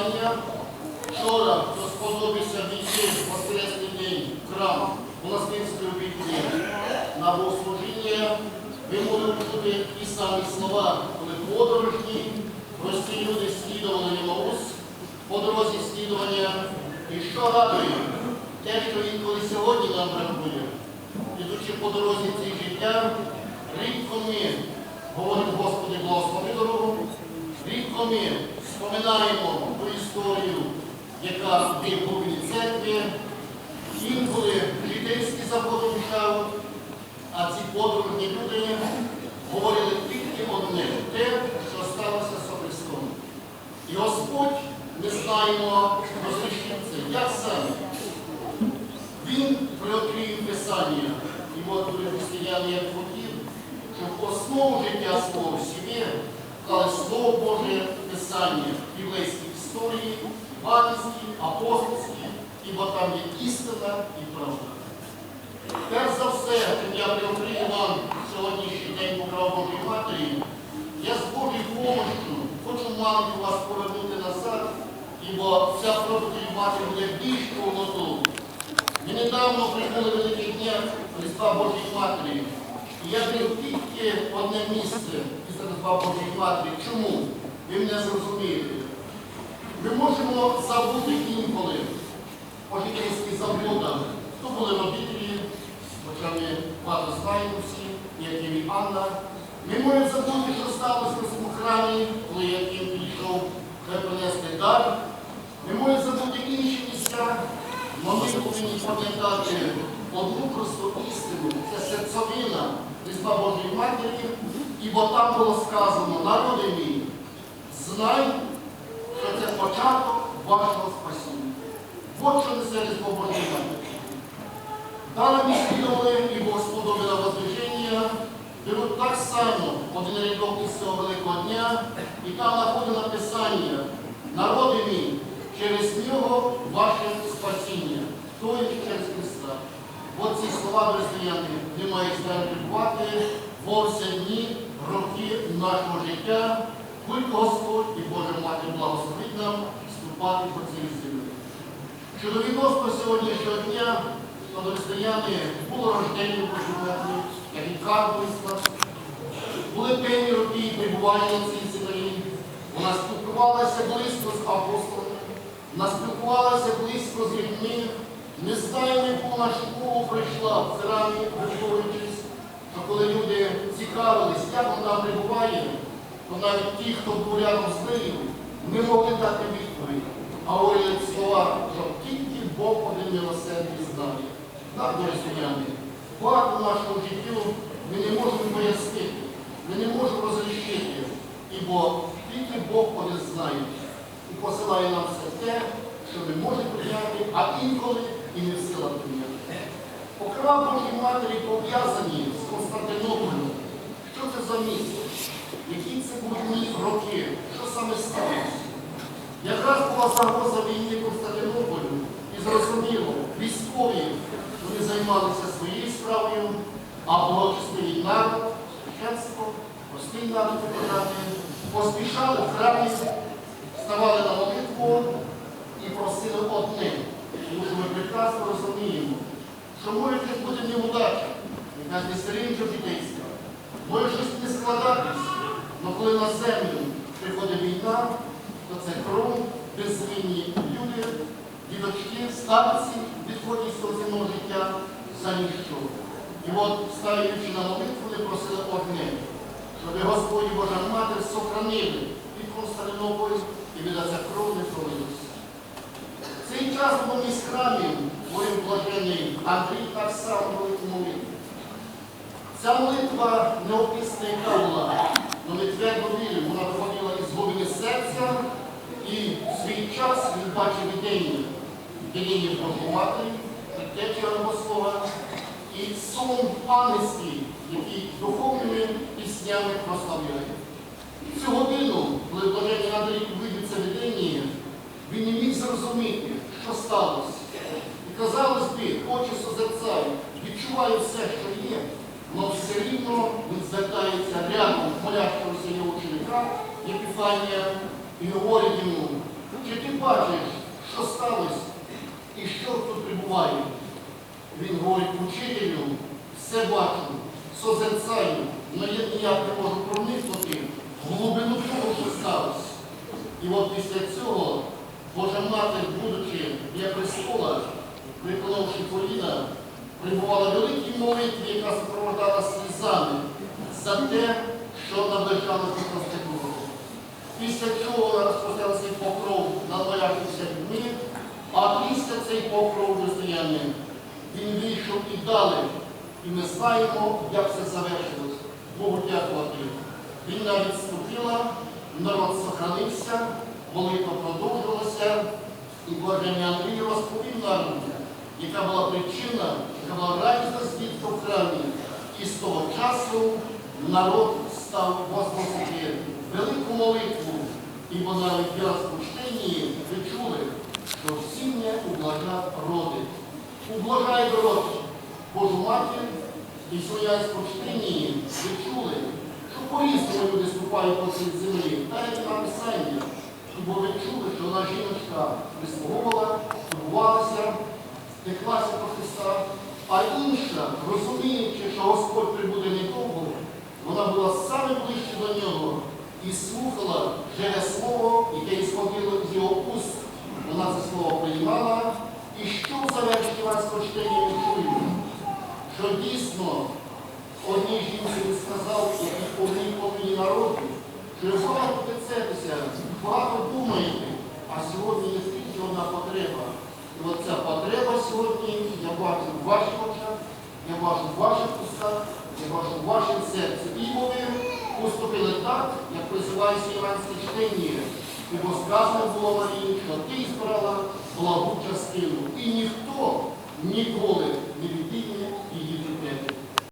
Писання. Вчора, сподобався війти в Воскресний день в храм Монастирської обітні на богослужіння, ви могли почути ті самі слова, коли подорожні, прості люди слідували Ємаус, по дорозі слідування. І що радує? Те, що інколи сьогодні нам бракує, ідучи по дорозі цих життя, рідко ми говоримо, Господи, благослови дорогу, рідко ми споминаємо історію, яка в глибині церкви, інколи житейські заходи мішають, а ці подорожні люди говорили тільки одне, те, що сталося з Христом. І Господь, ми знаємо, розрішив це, як саме. Він приоткрив Писання, і от християни як хотів, щоб основу життя свого в сім'ї, але Слово Боже Писання, біблейські історії, батьківські, апостольські, ібо там є істина і правда. Перш за все, я приоткрию вам сьогоднішній день Божої Матері, я з Божою помощью хочу маленько вас повернути назад, ібо вся проповідь Матері буде більш повноту. Ми недавно прийняли великий дня Різдва Божої Матері. І я брив тільки одне місце після Божої Матері. Чому? Ви мене зрозумієте. Ми можемо забути інколи по житейських заблудах, хто були родителі, хоча ми багато знаємо всі, як і Анна. Ми можемо забути, що сталося в цьому храмі, коли Яким підійшов принести дар. Ми можемо забути інші місця, але ми повинні пам'ятати одну просту істину, це серцевина Різдва Божої Матері, ібо там було сказано, народи мій, знай, вашого спасіння. От що несе Різдво Божої Матері. Ми слідували і Господові на возвиження, беруть так само один рядок із цього великого дня, і там знаходить написання, народи мій, через нього ваше спасіння, то є через Христа. От ці слова, християни, не мають перебувати во дні, роки нашого життя, будь Господь і Божа Мати благословить нам вступати по цій землі. Щодо відносно сьогоднішнього дня, то християни було рождення Матері, як і кожного. Були певні роки перебування на цій землі. Вона спілкувалася близько з апостолами, вона спілкувалася близько з людьми. Не знаю, яку вона школу пройшла в храмі, виховуючись, що коли люди цікавились, як вона там перебуває, то навіть ті, хто був рядом з нею, не могли дати відповідь, а говорили слова, що тільки Бог один милосердний знає. Так, дорогі багато нашого життю ми не можемо пояснити, ми не можемо розрішити, ібо тільки Бог один знає і посилає нам все те, що ми можемо прийняти, а інколи і не в силах прийняти. Покрова Божої Матері пов'язані з Константинополем. Що це за місце? Які це будні роки? Що саме сталося? Якраз була загроза війни Константинополю. І зрозуміло, військові вони займалися своєю справою, а благочисний народ, священство, простий народ виконати, поспішали в храмі, ставали на молитву і просили одне. Тому що ми прекрасно розуміємо, що може щось бути неудача, якась несерінча житейська, може щось не складатись, але коли на землю приходить війна, це кров, безвинні люди, дідочки, старці відходять з земного життя за ніщо. І от, ставлячи на молитву, вони просили одне, щоб Господь Божа Матір сохранили від Константинополя і від ця кров не пролилася. Цей час в одному із храмів моїм блажений Андрій так само велику молитву. Ця молитва неописна яка була, але ми твердо віримо, вона виходила із глибини серця, і в свій час він бачив видіння, видіння Божої Матері, предтечі Його Слова, і сон ангельський, який духовними піснями прославляє. І цю годину, коли блажений Андрій це видіння, він не міг зрозуміти, що сталося. І казалось би, очі созерцають, відчуває все, що є, але все рівно він звертається рядом молящогося його ученика Єпіфанія і говорить йому, Чи ти бачиш, що сталося і що тут прибуває? Він говорить учителю, все бачу, созерцаю, але я не можу проникнути в глибину того, що сталося. І от після цього Божа Матір, будучи біля престола, виконавши коліна, прибувала великій молитві, яка супроводжала слізами за те, що наближалося до. Після чого вона покров на боячися людьми, а після цей покров вистояння він вийшов і далі. І ми знаємо, як це завершилось. Богу дякувати. Війна відступила, народ сохранився, молитва продовжувалася, і Божий Андрій розповів народу, яка була причина, яка була радісна звідка в храмі. І з того часу народ став возносити велику молитву, ібо навіть в розпущенні ви чули, що сім'я ублажа роди. Ублажай народ Божу матір і в своїй розпущенні ви чули, що по-різному люди ступають по цій землі, так як на Писанні. Бо ви чули, що вона жіночка прислуговувала, турбувалася, теклася про Христа, а інша, розуміючи, що Господь прибуде недовго, вона була саме ближче до нього і слухала живе слово, яке ісходило з його уст. Вона це слово приймала. І що в завершенні вас прочтення чуємо? Що дійсно одній жінці сказав, який повній повній народу, що ви багато пецетеся, багато думаєте, а сьогодні є тільки одна потреба. І от ця потреба сьогодні я бачу в ваших очах, я бачу в ваших устах, я бачу в вашому серці. І ви поступили так, як призиваються іранські чтення. Бо сказано було Марії, що ти збирала благу частину. І ніхто ніколи не відійде